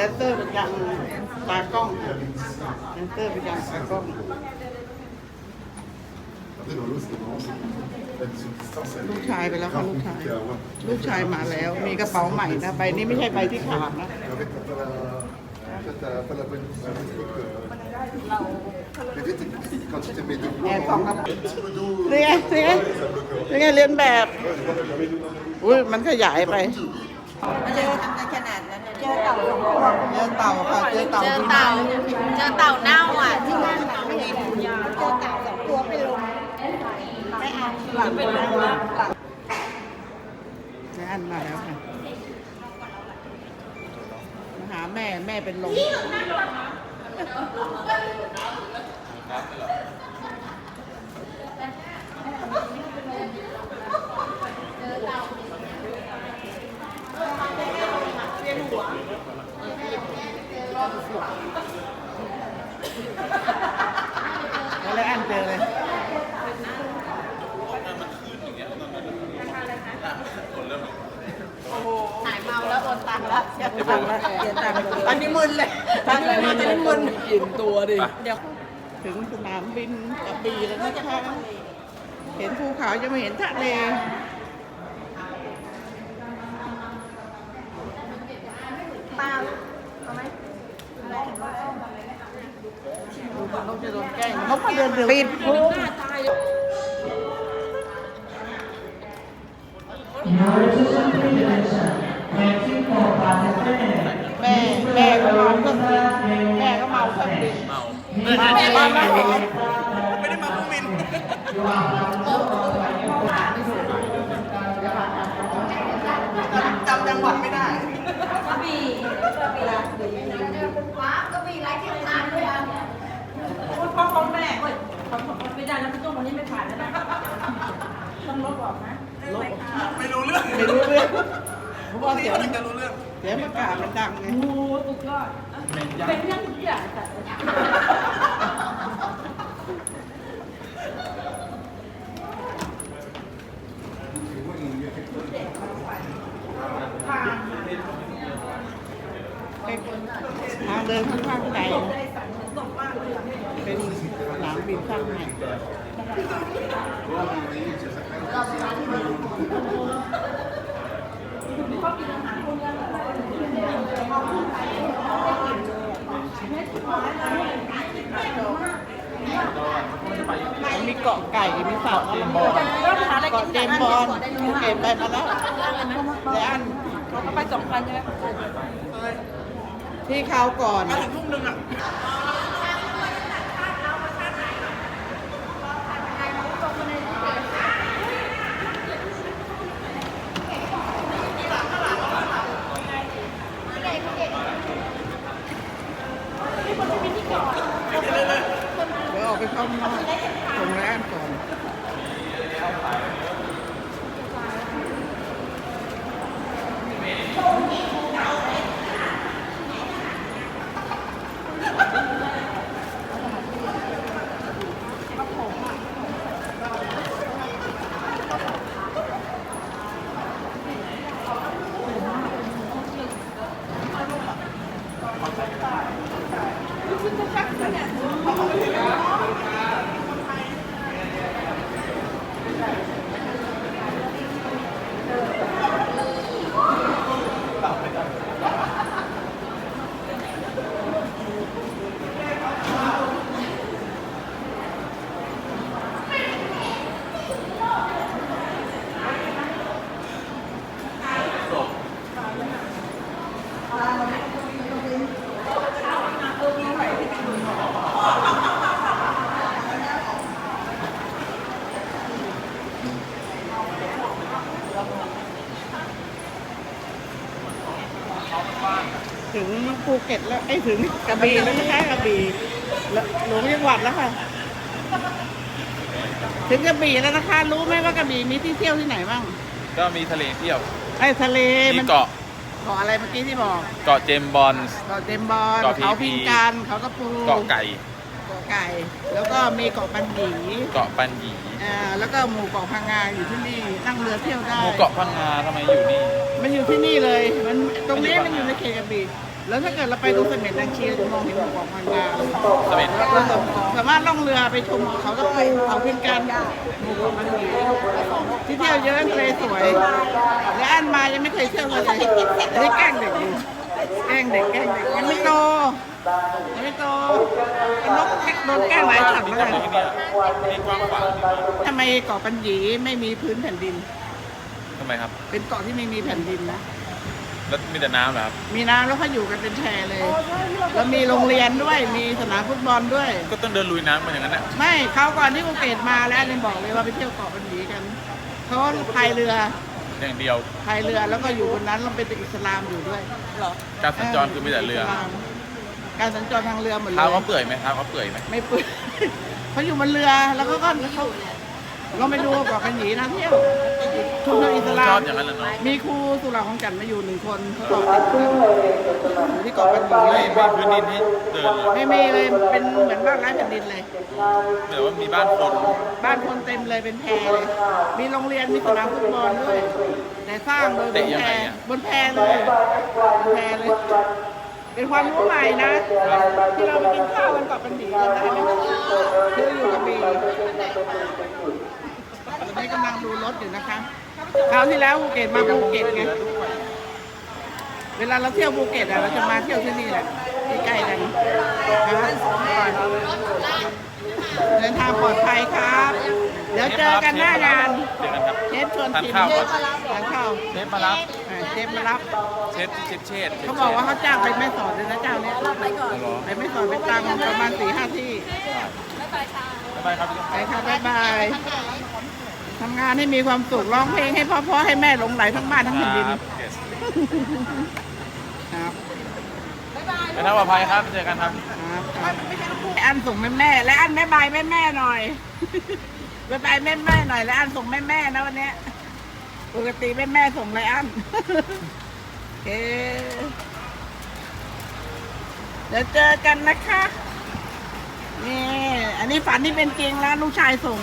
ดนเซอร์ประจำตากล้องแดนเซอร์ประจำตากล้อง Après, dans l'eau, c'est vraiment la distance, elle ลูก est ชายไปแล้วค่ะ grave ลูกชาย compliquée à avoir. ลูกชายมาแล้ว มีกระเป๋าใหม่นะใบนี้ไม่ใช่ใบที่ขาดนะ En fait, quand t'as la, quand t'as pas la bonne la bonne technique, euh, les vraies techniques, quand tu te mets debout, แอร์ส en อง haut, กระ tu tires le dos. เรียเรียเรียเรียนแบบ อุ้ยมันขยายไป มันจะทำกันขนาดนั้นเลยเจอเต่าสองตัวเจอเต่าค่ะเจอเต่าเจอที่เต่านั่นเจอเต่าเน่าอะที่นั่นน่ะไม่เห็นเจอเต่าสองตัวไปลงไม่เอาหลังไปลงแล้วแม่อันมาแล้วค่ะมาหาแม่แม่เป็นลมแล้วอันเจอเลย หายเมาแล้วโอน ตังค์แล้วเสียตังค์แล้วเสียตังค์แล้วตอนนี้มึนเลยตอนนี้มึนตอนนี้มึนกินตัวดิ เดี๋ยวถึงสนามบินกระบี่แล้วนะคะเห็นภูเขาจะไม่เห็นทะเลปาเอาไหมเขาจะโดนแกล้งเขาก็เดินเร็วปิด In order แม่แม่ก็เมาเครื่องบินแม่ก็เมาเครื่องบินเมาแม่มาไม่ได้ไม่ได้มาเครื่องบินจำจังหวัดไม่ได้กระบี่กระบี่ว้ากระบี่ไร้ที่ทางเลยอะพ่อพ่อของแม่เอ้ยไม่ได้นะพี่ตุ้มวันนี้ไม่ผ่านแล้วนะต้องลบออกนะ ไม่รู้เรื่องเพราะว่าเสียวจะรู้เรื่อง เสียงประกาศมันดังไงโอ้โหสุดยอดเป็นเรื่องทุกอย่างแต่ทางเดินค่อนข้างไกลนะเป็นสนามบินข้างในมี เกาะไก่ มีสาวเจมบอลเกาะเจมส์บอลเก็บไปมาแล้วและอันเขาก็ไปสองพันใช่ไหมที่เขาก่อนเดี๋ยวออกไปเข้าข้างนอกส่งแรกก่อน ถึงภูเก็ตแล้วไอ้ยถึงกระบี่แล้วนะคะกระบี่แล้วหลวงจังหวัดแล้วค่ะ ถึงกระบี่แล้วนะคะ รู้ไหมว่ากระบี่มีที่เที่ยวที่ไหนบ้างก็มีทะเลเที่ยวไอ้ทะเลมีมันเกาะเกาะอะไรเมื่อกี้ที่บอกเกาะเจมส์บอลเกาะเจมส์บอลเกาะเขาพีพิพีงการเขากระปูเกาะไก่เกาะไก่ แล้วก็มีเกาะปันหยีเกาะปันหยีอ่าแล้วก็หมู่เกาะพังงาอยู่ที่นี่นั่งเรือเที่ยวได้ หมู่เกาะพังงาทำไมอยู่นี่ มันอยู่ที่นี่เลย มันตรงนี้มันอยู่ในเขตกระบี่แล้วถ้าเกิดเราไปดูเสม็ดแดงเชียร์จะมองเห็นหมู่เกาะพังงาเสม็ด เราสามารถล่องเรือไปชมเขาตะปูเขาพินกันหมู่เกาะพังงาที่เที่ยวเยอะทะเลสวย และอันมายังไม่เคยเที่ยวเลยอันนี้แกล้งเด็กอยู่แกล้งเด็กแกล้งเด็กยังไม่โตยังไม่โตนกแค่โดนแกล้งหลายฉันนี่แล้วทำกัไมนที่เนี่ยนี่กว้างขวางดีมากทำไมเกาะปัญญีไม่มีพื้นแผ่นดิน ทำไมครับ เป็นเกาะที่ไม่มีแผ่นดินนะ แล้วมีแต่น้ำเหรอครับ มีน้ำแล้วเขาอยู่กันเป็นแพเลย แล้วมีโรงเรียนด้วย มีสนามฟุตบอลด้วย ก็ต้องเดินลุยน้ำมาอย่างนั้นแหละไม่เขาวก่อนที่ภูเก็ตมาแล้วเนี่ยบอกเลยว่าไปเที่ยวเกาะปัญญีกัน เขาพายเรืออย่างเดียว พายเรือแล้วก็อยู่บนนั้นเราเป็นอิสลามอยู่ด้วยการสัญจรคือมีแต่เรือสลามการสัญจรทางเรือหมดเลยเท้าเขาเปื่อยไหมเท้าเขาเปื่อยไหมไม่เปื่อยเขาอยู่บนเรือแล้วก็ก็เขา เราไปดูเกาะปัญญีนะเที่ยวชุมชนอิสลาชอมบอย่างนั้นแหละเนาะมีครูสุราของจันทร์มาอยู่หนึ่งคนเขาสอนเด็กอยู่ที่เกาะปัญญีไม่ไม่พื้นดินให้เดินเลยไม่มีเลยเป็นเหมือนบ้านไร้แผ่นดินเลย แต่ว่ามีบ้านคนบ้านคนเต็มเลยเป็นแพเลย มีโรงเรียนมีสนามฟุตบอลด้วย แต่สร้างโดยบนแพบนแพเลยบนแพเลย เป็นความรู้ใหม่นะ ที่เราไปกินข้าวกันกับปัญญีกันได้นะคืออยู่กระบี่ ตอนนี้กำลังดูรถอยู่นะคะคราวที่แล้วภูเก็ตมาภูเก็ตไง เวลาเราเที่ยวภูเก็ตอะเราจะมาเที่ยวที่นี่แหละใกล้ๆกันนะเดินทางปลอดภัยครับ เดี๋ยวเจอกันหน้างานเจอกันครับเชฟชวนทานชิมข้าวก่อน ทานข้าวเชฟมารับ อ่าเชฟมารับ เชฟที่เชฟเชษเขาบอกว่าเขาจ้างไปแม่สอดเลยนะเจ้าเนี้ยไปก่อนเหรอไปแม่สอดไปตังประมาณสี่ห้าที่ บ๊ายบายครับไปค่ะบ๊ายบาย ทำงานให้มีความสุข ร้องเพลงให้พ่อๆให้แม่หลงไหลทั้งบ้านทั้งแผ่นดินครับ yes ครับไปทางปลอดภัยครับ เจอกันครับครับอันส่งแม่แม่ๆและอันแม่บายแม่แม่ๆหน่อยบายบายแม่แม่ๆหน่อยและอันส่งแม่แม่ๆนะวันเนี้ยปกติแม่แม่ๆส่งไรอันโอเคเดี๋ยวเจอกันนะคะ นี่อันนี้ฝันที่เป็นจริงแล้วลูกชายส่ง